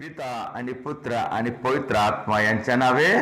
पिता आणि पुत्र आणि पवित्र आत्मा यांच्या नावे.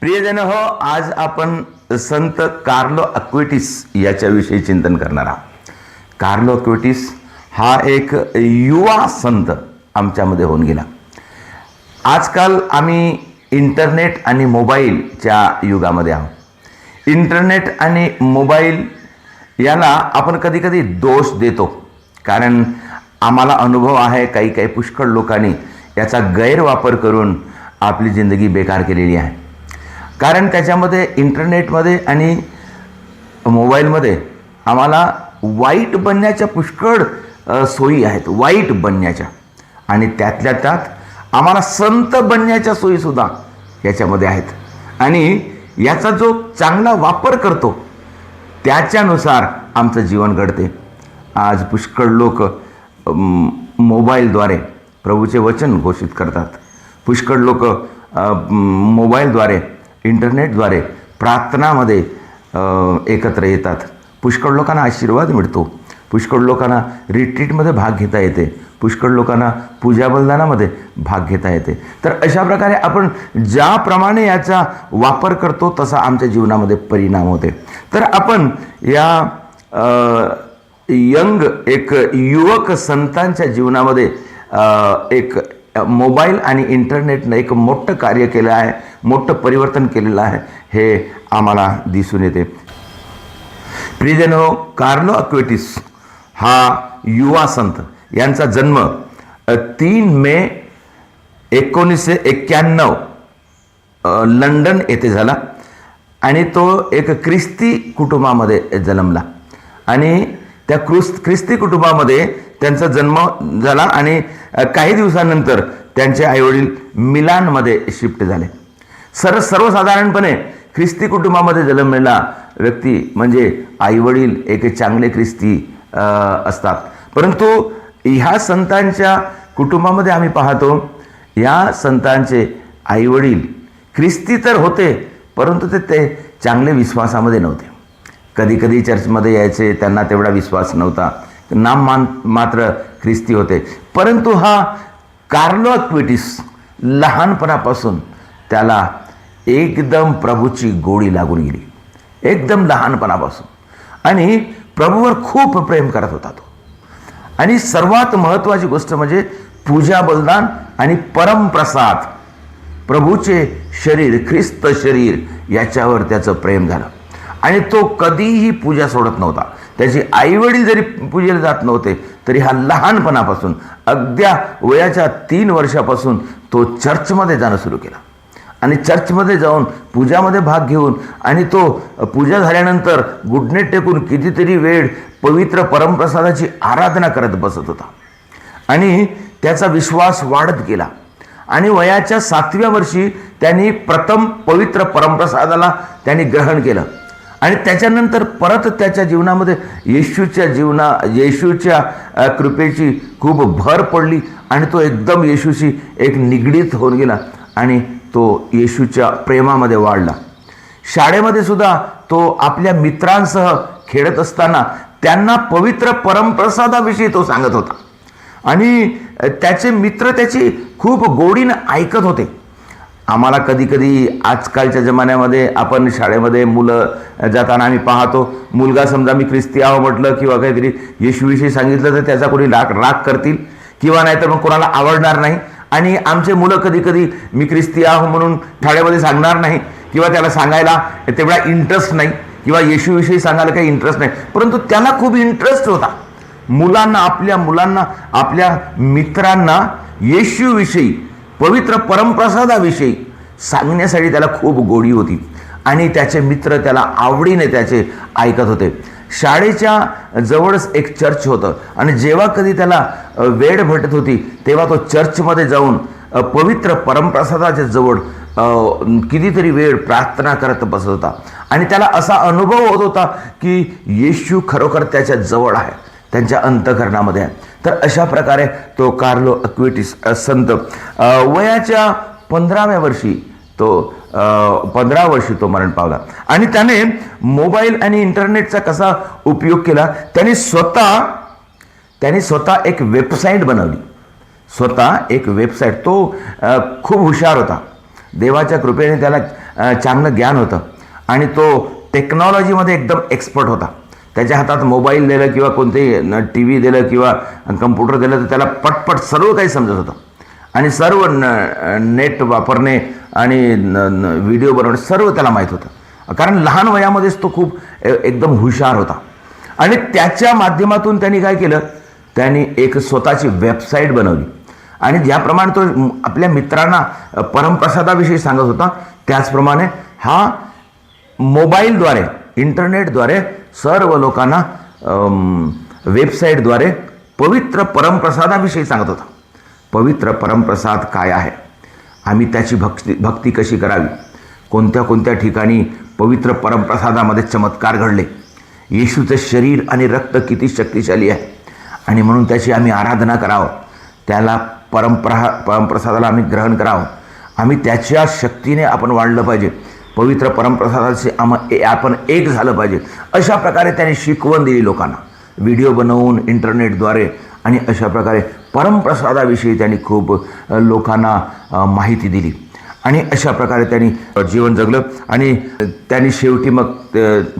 प्रियजन हो आज आपण संत कार्लो अक्विटिस याच्याविषयी चिंतन करणार आहोत. कार्लो अक्विटिस हा एक युवा संत आमच्यामध्ये होऊन गेला. आजकाल आम्ही इंटरनेट आणि मोबाईलच्या युगामध्ये आहोत. इंटरनेट आणि मोबाईल याला आपण कधी कधी दोष देतो. कारण आम्हाला अनुभव आहे काही काही पुष्कळ लोकांनी याचा गैरवापर करून आपली जिंदगी बेकार केलेली आहे. कारण त्याच्यामध्ये इंटरनेटमध्ये आणि मोबाईलमध्ये आम्हाला वाईट बनण्याच्या पुष्कळ सोयी आहेत. वाईट बनण्याच्या. आणि त्यातल्या त्यात आम्हाला संत बनण्याच्या सोयीसुद्धा याच्यामध्ये आहेत. आणि याचा जो चांगला वापर करतो त्याच्यानुसार आमचं जीवन घडते. आज पुष्कळ लोक मोबाईलद्वारे प्रभूचे वचन घोषित करतात. पुष्कळ लोक मोबाईलद्वारे इंटरनेटद्वारे प्रार्थनामध्ये एकत्र येतात. पुष्कळ लोकांना आशीर्वाद मिळतो. पुष्कळ लोकांना रिट्रीटमध्ये भाग घेता येते. पुष्कळ लोकांना पूजा बलिदानामध्ये भाग घेता येते. तर अशा प्रकारे आपण ज्याप्रमाणे याचा वापर करतो तसा आमच्या जीवनामध्ये परिणाम होते. तर आपण या यंग एक युवक संतांच्या जीवनामध्ये एक मोबाईल आणि इंटरनेटनं एक मोठं कार्य केलं आहे मोठं परिवर्तन केलेलं आहे हे आम्हाला दिसून येते. प्रिजनो कार्लो अक्वेटिस हा युवा संत यांचा जन्म तीन मे एकोणीसशे एक्क्याण्णव लंडन येथे झाला आणि तो एक ख्रिस्ती कुटुंबामध्ये जन्मला. आणि त्या क्रुस ख्रिस्ती कुटुंबामध्ये त्यांचा जन्म झाला आणि काही दिवसानंतर त्यांचे आईवडील मिलानमध्ये शिफ्ट झाले. सर सर्वसाधारणपणे ख्रिस्ती कुटुंबामध्ये जन्मलेला व्यक्ती म्हणजे आईवडील एक चांगले ख्रिस्ती असतात. परंतु ह्या संतांच्या कुटुंबामध्ये आम्ही पाहतो या संतांचे आईवडील ख्रिस्ती तर होते परंतु ते ते चांगले विश्वासामध्ये नव्हते. कधी कधी चर्चमध्ये यायचे त्यांना तेवढा विश्वास नव्हता. नाम मान मात्र ख्रिस्ती होते. परंतु हा कार्लो क्विटिस लहानपणापासून त्याला एकदम प्रभूची गोडी लागून गेली. एकदम लहानपणापासून. आणि प्रभूवर खूप प्रेम करत होता तो. आणि सर्वात महत्त्वाची गोष्ट म्हणजे पूजा बलिदान आणि परमप्रसाद प्रभूचे शरीर ख्रिस्त शरीर याच्यावर त्याचं प्रेम झालं. आणि तो कधीही पूजा सोडत नव्हता. त्याची आईवडील जरी पूजेला जात नव्हते तरी हा लहानपणापासून अगद्या वयाच्या तीन वर्षापासून तो चर्चमध्ये जाणं सुरू केलं. आणि चर्चमध्ये जाऊन पूजामध्ये भाग घेऊन आणि तो पूजा झाल्यानंतर गुडनेट टेकून कितीतरी वेळ पवित्र परमप्रसादाची आराधना करत बसत होता. आणि त्याचा विश्वास वाढत गेला. आणि वयाच्या सातव्या वर्षी त्यांनी प्रथम पवित्र परमप्रसादाला त्यांनी ग्रहण केलं. आणि त्याच्यानंतर परत त्याच्या जीवनामध्ये येशूच्या जीवना येशूच्या कृपेची खूप भर पडली आणि तो एकदम येशूशी एक निगडीत होऊन गेला आणि तो येशूच्या प्रेमामध्ये वाढला. शाळेमध्ये सुद्धा तो आपल्या मित्रांसह खेळत असताना त्यांना पवित्र परमप्रसादाविषयी तो सांगत होता. आणि त्याचे मित्र त्याची खूप गोडीनं ऐकत होते. आम्हाला कधीकधी आजकालच्या जमान्यामध्ये आपण शाळेमध्ये मुलं जाताना आम्ही पाहतो. मुलगा समजा मी ख्रिस्ती आहो म्हटलं किंवा काहीतरी येशूविषयी सांगितलं तर त्याचा कोणी राग राग करतील किंवा नाहीतर मग कोणाला आवडणार नाही. आणि आमचे मुलं कधी कधी मी ख्रिस्ती आहो म्हणून शाळेमध्ये सांगणार नाही किंवा त्याला सांगायला तेवढा इंटरेस्ट नाही किंवा येशूविषयी सांगायला काही इंटरेस्ट नाही. परंतु त्याला खूप इंटरेस्ट होता. मुलांना आपल्या मुलांना आपल्या मित्रांना येशूविषयी पवित्र परमप्रसादाविषयी सांगण्यासाठी त्याला खूप गोडी होती. आणि त्याचे मित्र त्याला आवडीने त्याचे ऐकत होते. शाळेच्या जवळच एक चर्च होतं. आणि जेव्हा कधी त्याला वेळ भेटत होती तेव्हा तो चर्चमध्ये जाऊन पवित्र परमप्रसादाच्या जवळ कितीतरी वेळ प्रार्थना करत बसत होता. आणि त्याला असा अनुभव होत होता की येशू खरोखर त्याच्याजवळ आहे. त्यांच्या अंतकरणामध्ये आहे. तर अशा प्रकारे तो कार्लो अक्विटिस संत वयाच्या पंधराव्या वर्षी तो पंधरा वर्षी तो मरण पावला. आणि त्याने मोबाईल आणि इंटरनेटचा कसा उपयोग केला? त्याने स्वतः त्याने स्वतः एक वेबसाईट बनवली. स्वतः एक वेबसाईट. तो खूप हुशार होता. देवाच्या कृपेने त्याला चांगलं ज्ञान होतं. आणि तो टेक्नॉलॉजीमध्ये एकदम एक्सपर्ट होता. त्याच्या हातात मोबाईल दिलं किंवा कोणतेही टी व्ही दिलं किंवा कम्प्युटर दिलं तर त्याला पटपट सर्व काही समजत होतं. आणि सर्व न नेट वापरणे आणि न- व्हिडिओ बनवणे सर्व त्याला माहीत होतं. कारण लहान वयामध्येच तो खूप एकदम हुशार होता. आणि त्याच्या माध्यमातून त्यांनी काय केलं? त्यांनी एक स्वतःची वेबसाईट बनवली. आणि ज्याप्रमाणे तो आपल्या मित्रांना परमप्रसादाविषयी सांगत होता त्याचप्रमाणे हा मोबाईलद्वारे इंटरनेटद्वारे सर्व लोकांना वेबसाईटद्वारे पवित्र परमप्रसादाविषयी सांगत होता. पवित्र परमप्रसाद काय आहे? आम्ही त्याची भक्ती भक्ती कशी करावी? कोणत्या कोणत्या ठिकाणी पवित्र परमप्रसादामध्ये चमत्कार घडले? येशूचं शरीर आणि रक्त किती शक्तिशाली आहे? आणि म्हणून त्याची आम्ही आराधना करावं. त्याला परंपरा परमप्रसादाला आम्ही ग्रहण करावं. आम्ही त्याच्या शक्तीने आपण वाढलं पाहिजे. पवित्र परमप्रसादाचे आम ए- आपण एक झालं पाहिजे. अशा प्रकारे त्याने शिकवण दिली लोकांना. व्हिडिओ बनवून इंटरनेटद्वारे आणि अशा प्रकारे परमप्रसादाविषयी त्यांनी खूप लोकांना माहिती दिली. आणि अशा प्रकारे त्यांनी जीवन जगलं आणि त्यांनी शेवटी मग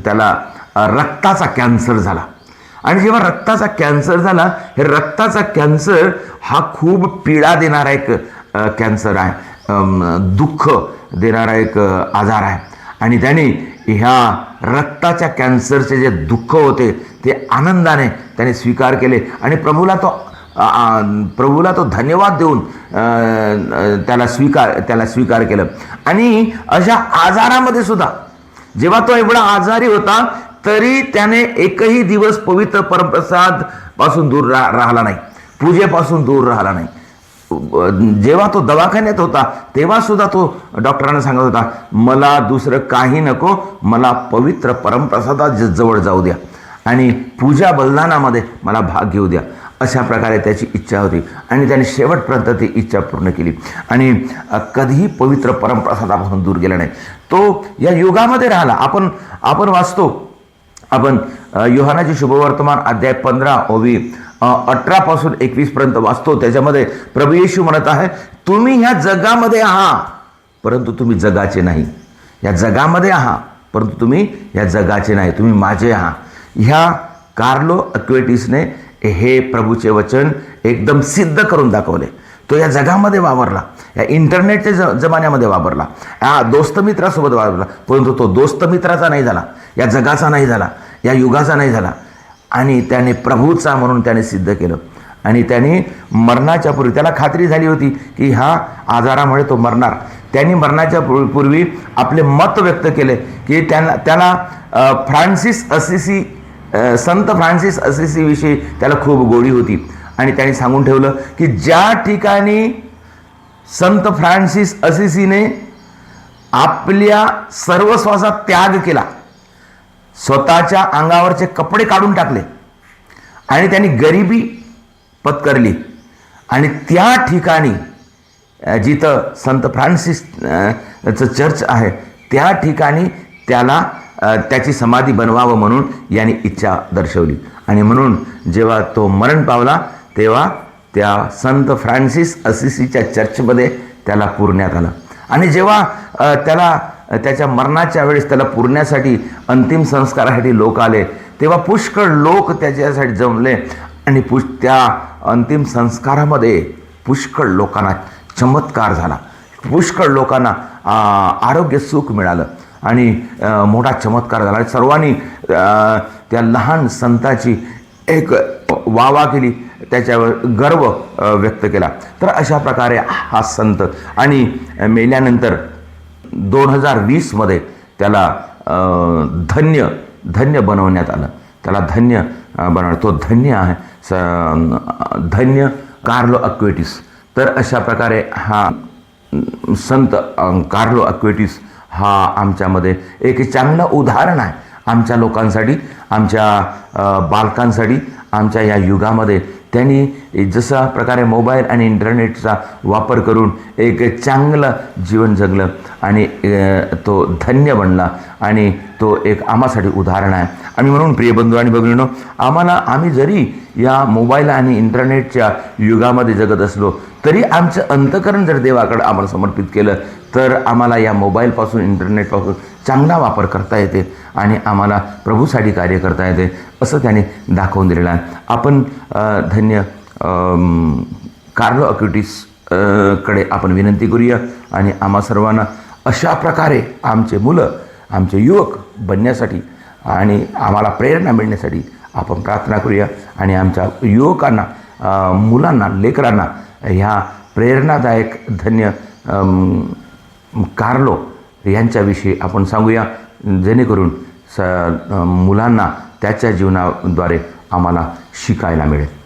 त्याला रक्ताचा कॅन्सर झाला. आणि जेव्हा रक्ताचा कॅन्सर झाला हे रक्ताचा कॅन्सर हा खूप पीडा देणारा एक कॅन्सर आहे. दुःख देणारा एक आजार आहे. आणि त्याने ह्या रक्ताच्या कॅन्सरचे जे दुःख होते ते आनंदाने त्याने स्वीकार केले. आणि प्रभूला तो प्रभूला तो धन्यवाद देऊन त्याला स्वीकार त्याला स्वीकार केलं. आणि अशा आजारामध्ये सुद्धा जेव्हा तो एवढा आजारी होता तरी त्याने एकही दिवस पवित्र परमप्रसादपासून दूर रा राहिला नाही. पूजेपासून दूर राहिला नाही. जेव्हा तो दवाखान्यात होता तेव्हा सुद्धा तो डॉक्टरांना सांगत होता मला दुसरं काही नको मला पवित्र परमप्रसादा ज- जवळ जाऊ द्या आणि पूजा बलिदानामध्ये मला भाग घेऊ द्या. अशा प्रकारे त्याची इच्छा होती आणि त्याने शेवटपर्यंत ती इच्छा पूर्ण केली. आणि कधीही पवित्र परमप्रसादापासून दूर गेला नाही. तो या युगामध्ये राहिला. आपण आपण वाचतो. आपण युहानाची शुभवर्तमान अध्याय पंधरा ओवी अठरापासून एकवीसपर्यंत वाचतो. त्याच्यामध्ये प्रभू येशू म्हणत आहे तुम्ही ह्या जगामध्ये आहात परंतु तुम्ही जगाचे नाही. या जगामध्ये आहात परंतु तुम्ही या जगाचे नाही. तुम्ही माझे आहात ह्या कार्लो अक्वेटिसने हे प्रभूचे वचन एकदम सिद्ध करून दाखवले. तो या जगामध्ये वावरला या इंटरनेटच्या ज जमान्यामध्ये वापरला या दोस्तमित्रासोबत वावरला परंतु तो दोस्तमित्राचा नाही झाला या जगाचा नाही झाला या युगाचा नाही झाला. आणि त्याने प्रभूचा म्हणून त्याने सिद्ध केलं. आणि त्याने मरणाच्या पूर्वी त्याला खात्री झाली होती की ह्या आजारामुळे तो मरणार. त्यांनी मरणाच्या पूर्वी पूर्वी आपले मत व्यक्त केले की त्यांना त्याला फ्रान्सिस असिसी संत फ्रान्सिस असिसीविषयी त्याला खूप गोडी होती. आणि त्याने सांगून ठेवलं की ज्या ठिकाणी संत फ्रान्सिस असिसीने आपल्या सर्वस्वाचा त्याग केला स्वतःच्या अंगावरचे कपडे काढून टाकले. आणि त्यांनी गरिबी पत्करली. आणि त्या ठिकाणी जिथं संत फ्रान्सिस चं चर्च आहे त्या ठिकाणी त्याला त्याची समाधी बनवावं म्हणून यांनी इच्छा दर्शवली. आणि म्हणून जेव्हा तो मरण पावला तेव्हा त्या संत फ्रान्सिस असिसीच्या चर्चमध्ये त्याला पुरण्यात आलं. आणि जेव्हा त्याला त्याच्या मरणाच्या वेळेस त्याला पुरण्यासाठी अंतिम संस्कारासाठी लोक आले. तेव्हा पुष्कळ लोक त्याच्यासाठी जमले आणि पुष त्या अंतिम संस्कारामध्ये पुष्कळ लोकांना चमत्कार झाला. पुष्कळ लोकांना आरोग्य सुख मिळालं आणि मोठा चमत्कार झाला. आणि सर्वांनी त्या लहान संताची एक वावा केली. त्याच्यावर गर्व व्यक्त केला. तर अशा प्रकारे हा संत आणि मेल्यानंतर दोन हजार वीसमध्ये त्याला धन्य धन्य बनवण्यात आलं. त्याला धन्य अ, बनवलं. तो धन्य आहे. स धन्य कार्लो अक्वेटिस. तर अशा प्रकारे हा संत कार्लो अक्वेटिस हा आमच्यामध्ये एक चांगलं उदाहरण आहे. आमच्या लोकांसाठी आमच्या बालकांसाठी आमच्या या युगामध्ये त्यांनी जसा प्रकारे मोबाईल आणि इंटरनेटचा वापर करून एक चांगलं जीवन जगलं आणि तो धन्य बनला आणि तो एक आम्हासाठी उदाहरण आहे. आणि म्हणून प्रिय बंधू आणि भगिनीनो आम्हाला आम्ही जरी या मोबाईल आणि इंटरनेटच्या युगामध्ये जगत असलो तरी आमचं अंतकरण जर देवाकडं आम्हाला समर्पित केलं तर आम्हाला या मोबाईलपासून इंटरनेटपासून चांगला वापर करता येते आणि आम्हाला प्रभूसाठी कार्य करता येते असं त्याने दाखवून दिलेलं आहे. आपण धन्य कार्लो अक्युटीसकडे आपण विनंती करूया आणि आम्हा सर्वांना अशा प्रकारे आमचे मुलं आमचे युवक बनण्यासाठी आणि आम्हाला प्रेरणा मिळण्यासाठी आपण प्रार्थना करूया. आणि आमच्या युवकांना मुलांना लेकरांना ह्या प्रेरणादायक धन्य कार्लो यांच्याविषयी आपण सांगूया. जेणेकरून स मुलांना त्याच्या जीवनाद्वारे आम्हाला शिकायला मिळेल.